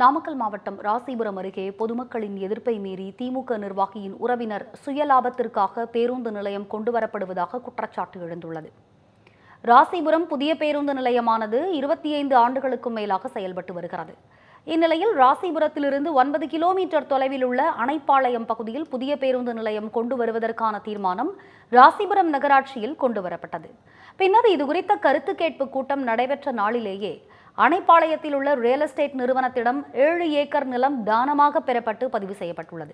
நாமக்கல் மாவட்டம் ராசிபுரம் அருகே பொதுமக்களின் எதிர்ப்பை மீறி திமுக நிர்வாகியின் உறவினர் சுயலாபத்திற்காக பேருந்து நிலையம் கொண்டுவரப்படுவதாக குற்றச்சாட்டு எழுந்துள்ளது. ராசிபுரம் புதிய பேருந்து நிலையமானது இருபத்தி ஐந்து ஆண்டுகளுக்கும் மேலாக செயல்பட்டு வருகிறது. இந்நிலையில் ராசிபுரத்திலிருந்து ஒன்பது கிலோமீட்டர் தொலைவில் உள்ள அணைப்பாளையம் பகுதியில் புதிய பேருந்து நிலையம் கொண்டு வருவதற்கான தீர்மானம் ராசிபுரம் நகராட்சியில் கொண்டு வரப்பட்டது. பின்னர் இதுகுறித்த கருத்து கேட்பு கூட்டம் நடைபெற்ற நாளிலேயே அணைப்பாளையத்தில் உள்ள ரியல் எஸ்டேட் நிறுவனத்திடம் ஏழு ஏக்கர் நிலம் தானமாக பெறப்பட்டு பதிவு செய்யப்பட்டுள்ளது.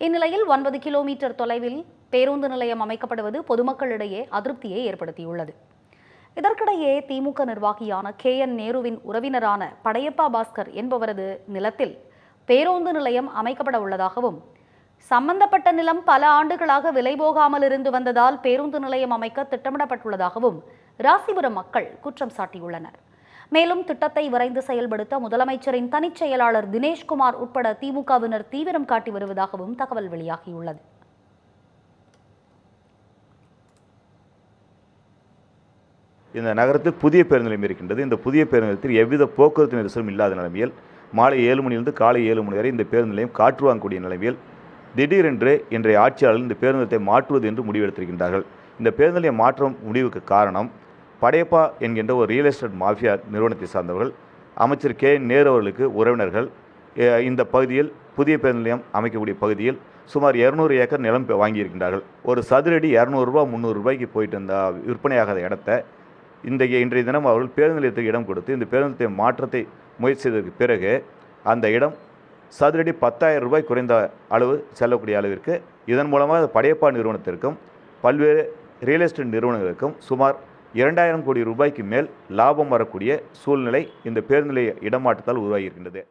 இந்நிலையில் ஒன்பது கிலோமீட்டர் தொலைவில் பேருந்து நிலையம் அமைக்கப்படுவது பொதுமக்களிடையே அதிருப்தியை ஏற்படுத்தியுள்ளது. இதற்கிடையே திமுக நிர்வாகியான கே என் நேருவின் உறவினரான படையப்பா பாஸ்கர் என்பவரது நிலத்தில் பேருந்து நிலையம் அமைக்கப்பட உள்ளதாகவும் சம்பந்தப்பட்ட நிலம் பல ஆண்டுகளாக விலை போகாமல் இருந்து வந்ததால் பேருந்து நிலையம் அமைக்க திட்டமிடப்பட்டுள்ளதாகவும் ராசிபுரம் மக்கள் குற்றம் சாட்டியுள்ளனர். மேலும் திட்டத்தை விரைந்து செயல்படுத்த முதலமைச்சரின் தனிச் செயலாளர் தினேஷ்குமார் உட்பட திமுகவினர் தீவிரம் காட்டி வருவதாகவும் தகவல் வெளியாகியுள்ளது. இந்த நகரத்தில் புதிய பேருந்து நிலையம் இருக்கின்றது இந்த புதிய பேருந்து நிலையத்தில் எவ்வித போக்குவரத்து நெரிசலும் இல்லாத நிலைமையில் மாலை ஏழு மணியிலிருந்து காலை ஏழு மணி வரை இந்த பேருந்து நிலையம் காற்று வாங்கக்கூடிய நிலைமையில் திடீரென்று இன்றைய ஆட்சியாளர்கள் இந்த பேருந்து நிலையத்தை மாற்றுவது என்று முடிவெடுத்திருக்கின்றார்கள். இந்த பேருந்து நிலையம் மாற்றம் முடிவுக்கு காரணம் படையப்பா என்கின்ற ஒரு ரியல் எஸ்டேட் மாஃபியா நிறுவனத்தை சார்ந்தவர்கள் அமைச்சர் கே. நேரு அவர்களுக்கு உறவினர்கள் இந்த பகுதியில் புதிய பேருந்து நிலையம் அமைக்கக்கூடிய பகுதியில் சுமார் இரநூறு ஏக்கர் நிலம் வாங்கியிருக்கின்றார்கள். ஒரு சதுரடி இரநூறுபா முந்நூறு ரூபாய்க்கு போயிட்டு இந்த விற்பனையாகாத இடத்த இந்த இன்றைய தினம் அவர்கள் பேருந்து நிலையத்துக்கு இடம் கொடுத்து இந்த பேருந்து நிலைய மாற்றத்தை முயற்சி செய்ததற்கு பிறகு அந்த இடம் சதுரடி பத்தாயிரம் ரூபாய் குறைந்த அளவு செல்லக்கூடிய அளவிற்கு இதன் மூலமாக படையப்பா நிறுவனத்திற்கும் பல்வேறு ரியல் எஸ்டேட் நிறுவனங்களுக்கும் சுமார் இரண்டாயிரம் கோடி ரூபாய்க்கு மேல் லாபம் வரக்கூடிய சூழ்நிலை இந்த பேருந்து நிலைய இடமாற்றத்தால் உருவாகியிருக்கின்றது.